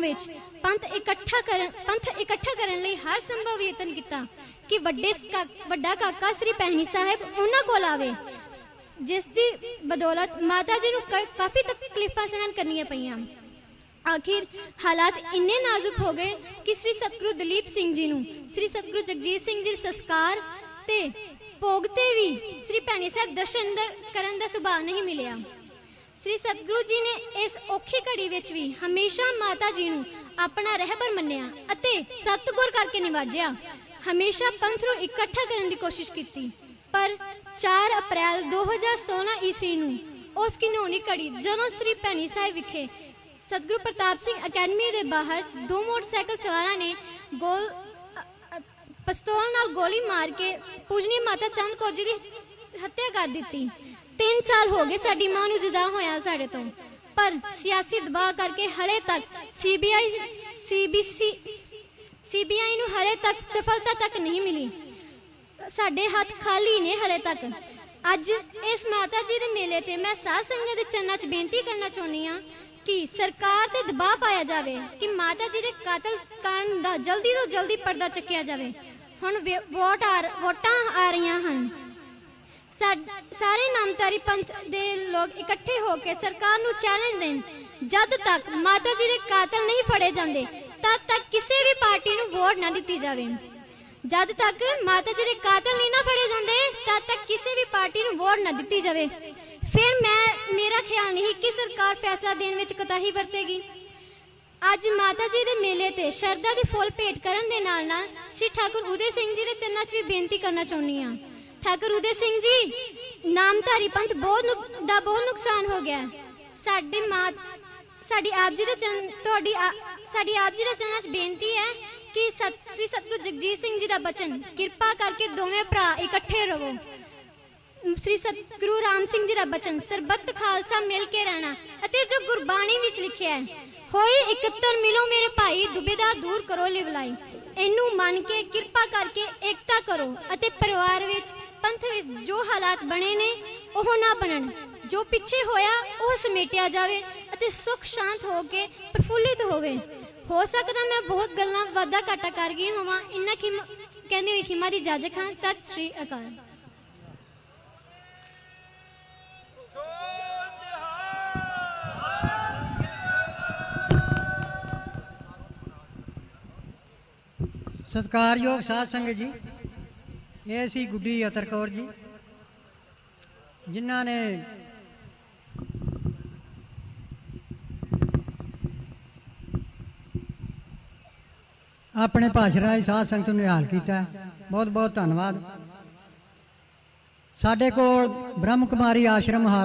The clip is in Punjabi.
ਵਿੱਚ ਪੰਥ ਇਕੱਠਾ ਕਰਨ, ਪੰਥ ਇਕੱਠਾ ਕਰਨ ਲਈ ਹਰ ਸੰਭਵ ਯਤਨ ਕੀਤਾ ਕਿ ਵੱਡੇ ਵੱਡਾ ਕਾਕਾ ਸ੍ਰੀ ਪਹਿਣੀ ਸਾਹਿਬ ਉਹਨਾਂ ਕੋਲ ਆਵੇ, ਜਿਸ ਦੀ ਬਦੌਲਤ ਮਾਤਾ ਜੀ ਨੂੰ ਕਾਫੀ ਤਕਲੀਫਾਂ ਸਹਿਣ ਕਰਨੀਆਂ ਪਈਆਂ। ਆਖਿਰ ਹਾਲਾਤ ਇੰਨੇ ਨਾਜ਼ੁਕ ਹੋ ਗਏ ਕਿ ਸ੍ਰੀ ਸਤਿਗੁਰੂ ਦਲੀਪ ਸਿੰਘ ਜੀ ਨੂੰ, ਸ੍ਰੀ ਸਤਿਗੁਰੂ ਜਗਜੀਤ ਸਿੰਘ ਜੀ ਸੰਸਕਾਰ ਤੇ ਭੋਗ ਤੇ ਵੀ ਸ੍ਰੀ ਭੈਣੀ ਸਾਹਿਬ ਦਰਸ਼ਨ ਦ- ਕਰਨ ਦਾ ਸੁਭਾਅ ਨਹੀਂ ਮਿਲਿਆ। ਸ੍ਰੀ ਸਤਿਗੁਰੂ ਜੀ ਨੇ ਇਸ ਔਖੀ ਘੜੀ ਵਿੱਚ ਵੀ ਹਮੇਸ਼ਾ ਮਾਤਾ ਜੀ ਨੂੰ ਆਪਣਾ ਰਹਿਬਰ ਮੰਨਿਆ ਅਤੇ ਸਤਿਗੁਰ ਕਰਕੇ ਨਿਵਾਜਿਆ। ਹਮੇਸ਼ਾ ਪੰਥ ਨੂੰ ਇਕੱਠਾ ਕਰਨ ਦੀ ਕੋਸ਼ਿਸ਼ ਕੀਤੀ। ਪਰ 4 ਅਪ੍ਰੈਲ 2016 ਈਸਵੀ ਨੂੰ ਉਸ ਘਿਨੌਣੀ ਘੜੀ ਜਦੋਂ ਸ੍ਰੀ ਭੈਣੀ ਸਾਹਿਬ ਵਿਖੇ ਸਤਿਗੁਰੂ ਪ੍ਰਤਾਪ ਸਿੰਘ ਅਕੈਡਮੀ ਦੇ ਬਾਹਰ ਦੋ ਮੋਟਰਸਾਈਕਲ ਸਵਾਰਾਂ ਨੇ ਗੋਲ, ਅ- ਪਿਸਤੌਲ ਨਾਲ ਗੋਲੀ ਮਾਰ ਕੇ ਪੂਜਨੀ ਮਾਤਾ ਚੰਦ ਕੌਰ ਜੀ ਦੀ ਹੱਤਿਆ ਕਰ ਦਿੱਤੀ। 3 ਸਾਲ ਹੋ ਗਏ ਸਾਡੀ ਮਾਂ ਨੂੰ ਜੁਦਾ ਹੋਇਆ ਸਾਡੇ ਤੋਂ। ਪਰ ਸਿਆਸੀ ਦਬਾਅ ਕਰਕੇ ਹਲੇ ਤੱਕ ਸੀਬੀਆਈ, ਸੀਬੀਸੀ, ਸੀਬੀਆਈ ਨੂੰ ਹਲੇ ਤੱਕ ਸਫਲਤਾ ਤੱਕ ਨਹੀਂ ਮਿਲੀ। ਸਾਡੇ ਹੱਥ ਖਾਲੀ ਨੇ ਹਲੇ ਤੱਕ। ਅੱਜ ਇਸ ਮਾਤਾ ਜੀ ਦੇ ਮੇਲੇ ਤੇ ਮੈਂ ਸਾਧ ਸੰਗਤ ਦੇ ਚਰਨਾਂ 'ਚ ਬੇਨਤੀ ਕਰਨਾ ਚਾਹੁੰਦੀ ਆ ਕਿ ਸਰਕਾਰ ਤੇ ਦਬਾਅ ਪਾਇਆ ਜਾਵੇ, ਕਿ ਮਾਤਾ ਜੀ ਦੇ ਕਾਤਲ ਕਾਂਡ ਦਾ ਜਲਦੀ ਤੋਂ ਜਲਦੀ ਪਰਦਾ ਚੱਕਿਆ ਜਾਵੇ। ਹੁਣ ਵੋਟ ਆ, ਵੋਟਾਂ ਆ ਰਹੀਆਂ ਹਨ। ਸਾਰੇ ਨਾਮਧਾਰੀ ਪੰਥ ਦੇ ਲੋਕ ਇਕੱਠੇ ਹੋ ਕੇ ਸਰਕਾਰ ਨੂੰ ਚੈਲੰਜ ਦੇਣ। ਜਦ ਤੱਕ ਮਾਤਾ ਜੀ ਦੇ ਕਾਤਲ ਨਹੀਂ ਫੜੇ ਜਾਂਦੇ, ਤਦ ਤੱਕ ਕਿਸੇ ਵੀ ਪਾਰਟੀ ਨੂੰ ਵੋਟ ਨਾ ਦਿੱਤੀ ਜਾਵੇ। ਜਦ ਤੱਕ ਮਾਤਾ ਜੀ ਦੇ ਕਾਤਲ ਨਹੀਂ ਨਾ ਫੜੇ ਜਾਂਦੇ, ਤਦ ਤੱਕ ਕਿਸੇ ਵੀ ਪਾਰਟੀ ਨੂੰ ਵੋਟ ਨਾ ਦਿੱਤੀ ਜਾਵੇ। ਫਿਰ ਮੈਂ, ਮੇਰਾ ਖਿਆਲ ਨਹੀਂ ਕਿ ਸਰਕਾਰ ਫੈਸਲਾ ਦੇਣ ਵਿੱਚ ਕੋਤਾਹੀ ਵਰਤੇਗੀ। ਅੱਜ ਮਾਤਾ ਜੀ ਦੇ ਮੇਲੇ ਤੇ ਸ਼ਰਧਾ ਦੇ ਫੁੱਲ ਭੇਟ ਕਰਨ ਦੇ ਨਾਲ ਨਾਲ ਸ੍ਰੀ ਠਾਕੁਰ ਉਦੇ ਸਿੰਘ ਜੀ ਦੇ ਚਰਨਾਂ 'ਚ ਵੀ ਬੇਨਤੀ ਕਰਨਾ ਚਾਹੁੰਦੀ ਹਾਂ। ਠਾਕੁਰ ਉਦੇ ਸਿੰਘ ਜੀ ਨਾਮਧਾਰੀ ਪੰਥ ਬਹੁਤ ਦਾ ਬਹੁਤ ਨੁਕਸਾਨ ਹੋ ਗਿਆ ਹੈ। ਸਾਡੇ ਸਾਡੀ ਆਪ ਜੀ ਦੇ ਤੁਹਾਡੀ ਸਾਡੀ ਆਪ ਜੀ ਦੇ 'ਚ ਬੇਨਤੀ ਹੈ ਕਿ ਸਤ, ਸ੍ਰੀ ਸਤਿਗੁਰੂ ਜਗਜੀਤ ਸਿੰਘ ਜੀ ਦਾ ਬਚਨ ਕਿਰਪਾ ਕਰਕੇ ਦੋਵੇਂ ਭਰਾ ਇਕੱਠੇ ਰਹੋ ਸ੍ਰੀ ਸਤਿਗੁਰੂ ਰਾਮ ਸਿੰਘ ਜੀ ਦਾ ਬਚਨ ਸਰਬੱਤ ਖਾਲਸਾ ਮਿਲ ਕੇ ਰਹਿਣਾ ਅਤੇ ਜੋ ਗੁਰਬਾਣੀ ਵਿੱਚ ਲਿਖਿਆ ਹੈ ਹੋਈ ਇਕੱਤਰ ਮਿਲੋ ਮੇਰੇ ਭਾਈ ਦੁਬਿਧਾ ਦੂਰ ਕਰੋ ਲਿਵਲਾਈ। ਇਹਨੂੰ ਮੰਨ ਕੇ ਕਿਰਪਾ ਕਰਕੇ ਏਕਤਾ ਕਰੋ ਅਤੇ ਪਰਿਵਾਰ ਵਿੱਚ ਪੰਥ ਵਿੱਚ ਜੋ ਹਾਲਾਤ ਬਣੇ ਨੇ, ਉਹ ਨਾ ਬਣਨ। ਜੋ ਪਿੱਛੇ ਹੋਇਆ, ਉਹ ਸਮੇਟਿਆ ਜਾਵੇ ਅਤੇ ਸੁਖ ਸ਼ਾਂਤ ਹੋ ਕੇ ਪ੍ਰਫੁੱਲਿਤ ਹੋਵੇ। ਹੋ ਸਕਦਾ ਮੈਂ ਬਹੁਤ ਗੱਲਾਂ ਵਾਧਾ ਘਾਟਾ ਕਰ ਗਈ ਹੋਵਾਂ। ਇੰਨਾ ਖਿਮ ਕਹਿੰਦੇ ਹੋਏ ਖਿਮਾ ਦੀ ਇਜਾਜ਼ਤ ਖਾਨ ਸਤਿ ਸ਼੍ਰੀ ਅਕਾਲ। ਸਤਿਕਾਰਯੋਗ ਸਾਧ ਸੰਗਤ ਜੀ, ਇਹ ਸੀ ਗੁੱਡੀ ਅਤਰ ਕੌਰ ਜੀ, ਜਿਨ੍ਹਾਂ ਨੇ ਆਪਣੇ ਭਾਸ਼ਣ ਰਾਹੀਂ ਸਾਧ ਸੰਗਤ ਨੂੰ ਨਿਹਾਲ ਕੀਤਾ। ਬਹੁਤ ਬਹੁਤ ਧੰਨਵਾਦ। ਸਾਡੇ ਕੋਲ ਬ੍ਰਹਮ ਕੁਮਾਰੀ ਆਸ਼ਰਮ ਹਾਲ